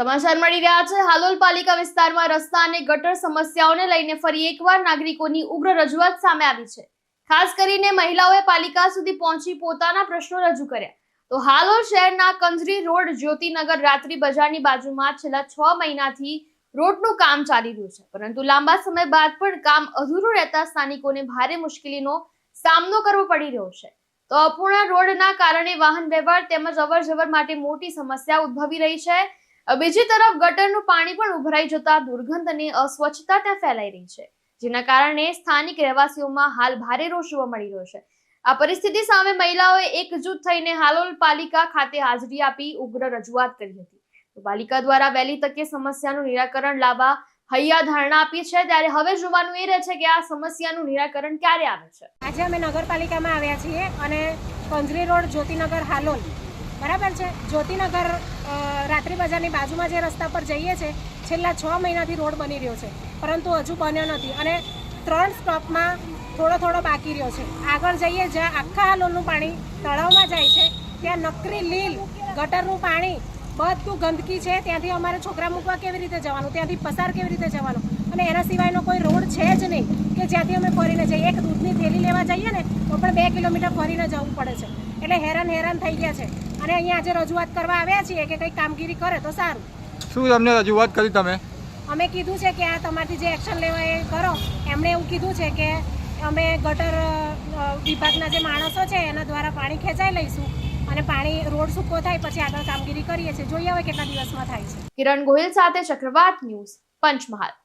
સમાચાર મળી રહ્યા છે. હાલોલ પાલિકા વિસ્તારમાં રસ્તા અને ગટર સમસ્યાઓને લઈને ફરી એકવાર નાગરિકોની ઉગ્ર રજૂઆત સામે આવી છે. ખાસ કરીને મહિલાઓએ પાલિકા સુધી પહોંચી પોતાના પ્રશ્નો રજૂ કર્યા. તો હાલોલ શહેરના કંજરી રોડ જ્યોતિનગર રાત્રિ બજારની બાજુમાં છેલ્લા છ મહિનાથી રોડનું કામ ચાલી રહ્યું છે. પરંતુ લાંબા સમય બાદ પણ કામ અધૂરું રહેતા સ્થાનિકોને ભારે મુશ્કેલીનો સામનો કરવો પડી રહ્યો છે. તો અપૂર્ણ રોડના કારણે વાહન વ્યવહાર તેમજ અવર જવર માટે મોટી સમસ્યા ઉદ્ભવી રહી છે. બીજી તરફ ગટરનું પાણી પણ ઉભરાઈ જતા દુર્ગંધ અને અસ્વચ્છતા ત્યાં ફેલાઈ રહી છે, જેના કારણે સ્થાનિક રહેવાસીઓમાં હાલ ભારે રોષ જોવા મળી રહ્યો છે. આ પરિસ્થિતિ સામે મહિલાઓએ એકજૂથ થઈને હાલોલ પાલિકા ખાતે હાજરી આપી ઉગ્ર રજૂઆત કરી હતી. પાલિકા દ્વારા વહેલી તકે સમસ્યાનું નિરાકરણ લાવવા હૈયા ધારણા આપી છે, ત્યારે હવે જોવાનું એ રહે છે કે આ સમસ્યાનું નિરાકરણ ક્યારે આવે છે. આજે અમે નગરપાલિકામાં આવ્યા છીએ અને કંજરી રોડ જ્યોતિનગર હાલોલ બરાબર છે. જ્યોતિનગર રાત્રિ બજારની બાજુમાં જે રસ્તા પર જઈએ છે, છેલ્લા છ મહિનાથી રોડ બની રહ્યો છે. પરંતુ હજુ બન્યો નથી અને ત્રણ સ્ટોપમાં થોડો થોડો બાકી રહ્યો છે. આગળ જઈએ, જ્યાં આખા હાલોલનું પાણી તળાવમાં જાય છે, ત્યાં નકરી લીલ ગટરનું પાણી બધું ગંદકી છે. ત્યાંથી અમારે છોકરા મૂકવા કેવી રીતે જવાનું? ત્યાંથી પસાર કેવી રીતે જવાનું? અને એના સિવાયનો કોઈ રોડ છે જ નહીં કે જ્યાંથી અમે ફરીને જઈએ. એક દૂધની થેલી લેવા જઈએ ને તો પણ બે કિલોમીટર ફરીને જવું પડે છે. એટલે હેરાન હેરાન થઈ ગયા છે. અને અહીંયા આજે રજૂઆત કરવા આવ્યા છીએ કે કંઈક કામગીરી કરે તો સારું. શું તમને રજૂઆત કરી તમે? અમે કીધું છે કે આ તમારી જે એક્શન લેવા એ કરો. એમણે એવું કીધું છે કે અમે ગટર વિભાગના જે માણસો છે એના દ્વારા પાણી ખેંચાઈ લઈશું અને પાણી રોડ સૂકો થાય પછી આગળ કામગીરી કરીએ છીએ. જોઈએ હવે કેટલા દિવસમાં થાય છે. કિરણ ગોહિલ સાથે ચક્રવાત ન્યૂઝ પંચમહાલ.